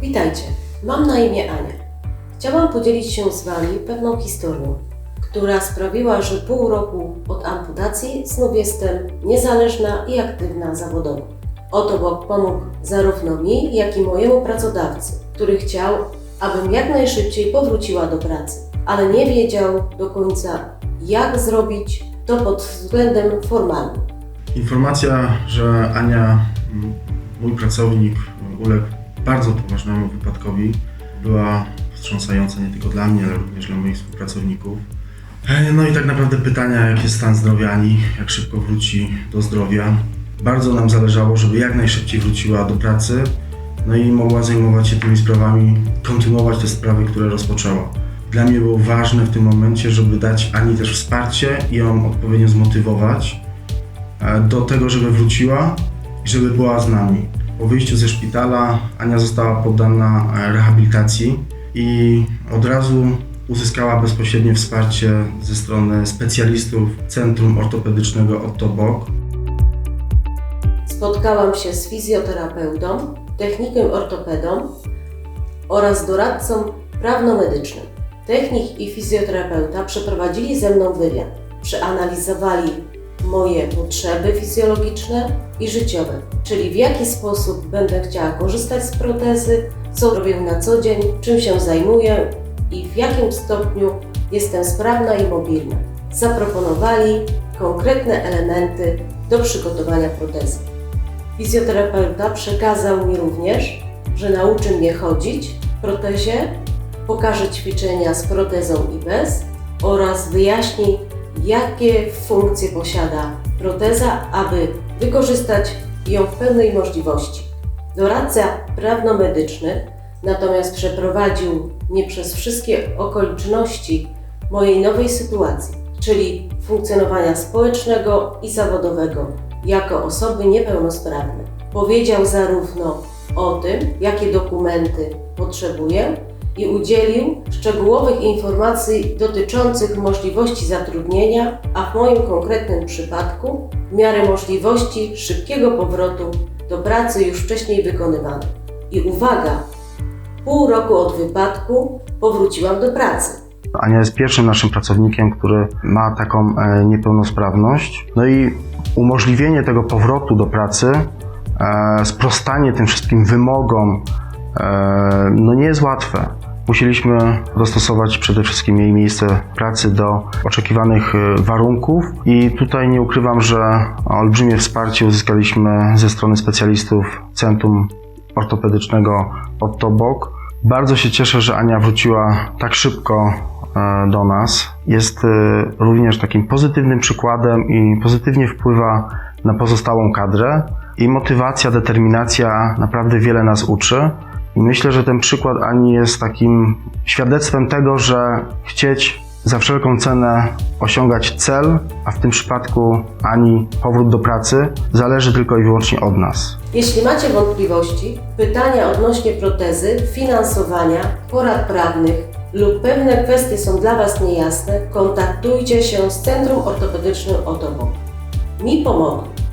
Witajcie, mam na imię Ania. Chciałam podzielić się z Wami pewną historią, która sprawiła, że pół roku od amputacji znów jestem niezależna i aktywna zawodowo. Oto Bóg pomógł zarówno mi, jak i mojemu pracodawcy, który chciał, abym jak najszybciej powróciła do pracy, ale nie wiedział do końca, jak zrobić to pod względem formalnym. Informacja, że Ania, mój pracownik, uległ bardzo poważnemu wypadkowi, była wstrząsająca nie tylko dla mnie, ale również dla moich współpracowników. E, No i tak naprawdę pytania, jaki jest stan zdrowia Ani, jak szybko wróci do zdrowia. Bardzo nam zależało, żeby jak najszybciej wróciła do pracy, no i mogła zajmować się tymi sprawami, kontynuować te sprawy, które rozpoczęła. Dla mnie było ważne w tym momencie, żeby dać Ani też wsparcie i ją odpowiednio zmotywować, e, do tego, żeby wróciła i żeby była z nami. Po wyjściu ze szpitala Ania została poddana e, rehabilitacji i od razu uzyskała bezpośrednie wsparcie ze strony specjalistów Centrum Ortopedycznego Otto Bock. Spotkałam się z fizjoterapeutą, technikiem ortopedą oraz doradcą prawnomedycznym. Technik i fizjoterapeuta przeprowadzili ze mną wywiad. Przeanalizowali moje potrzeby fizjologiczne i życiowe, czyli w jaki sposób będę chciała korzystać z protezy, co robię na co dzień, czym się zajmuję i w jakim stopniu jestem sprawna i mobilna. Zaproponowali konkretne elementy do przygotowania protezy. Fizjoterapeuta przekazał mi również, że nauczy mnie chodzić w protezie, pokaże ćwiczenia z protezą i bez oraz wyjaśni, jakie funkcje posiada proteza, aby wykorzystać ją w pełnej możliwości. Doradca prawnomedyczny natomiast przeprowadził mnie przez wszystkie okoliczności mojej nowej sytuacji, czyli funkcjonowania społecznego i zawodowego jako osoby niepełnosprawne. Powiedział zarówno o tym, jakie dokumenty potrzebuję i udzielił szczegółowych informacji dotyczących możliwości zatrudnienia, a w moim konkretnym przypadku w miarę możliwości szybkiego powrotu do pracy już wcześniej wykonywanej. I uwaga, pół roku od wypadku powróciłam do pracy. Ania jest pierwszym naszym pracownikiem, który ma taką e, niepełnosprawność. No i umożliwienie tego powrotu do pracy, e, sprostanie tym wszystkim wymogom, e, no nie jest łatwe. Musieliśmy dostosować przede wszystkim jej miejsce pracy do oczekiwanych e, warunków i tutaj nie ukrywam, że olbrzymie wsparcie uzyskaliśmy ze strony specjalistów Centrum Ortopedycznego Otto Bock. Bardzo się cieszę, że Ania wróciła tak szybko e, do nas. Jest e, również takim pozytywnym przykładem i pozytywnie wpływa na pozostałą kadrę. Jej motywacja, determinacja naprawdę wiele nas uczy. I myślę, że ten przykład Ani jest takim świadectwem tego, że chcieć za wszelką cenę osiągać cel, a w tym przypadku Ani powrót do pracy, zależy tylko i wyłącznie od nas. Jeśli macie wątpliwości, pytania odnośnie protezy, finansowania, porad prawnych lub pewne kwestie są dla Was niejasne, kontaktujcie się z Centrum Ortopedycznym Otobok. Mi pomogli.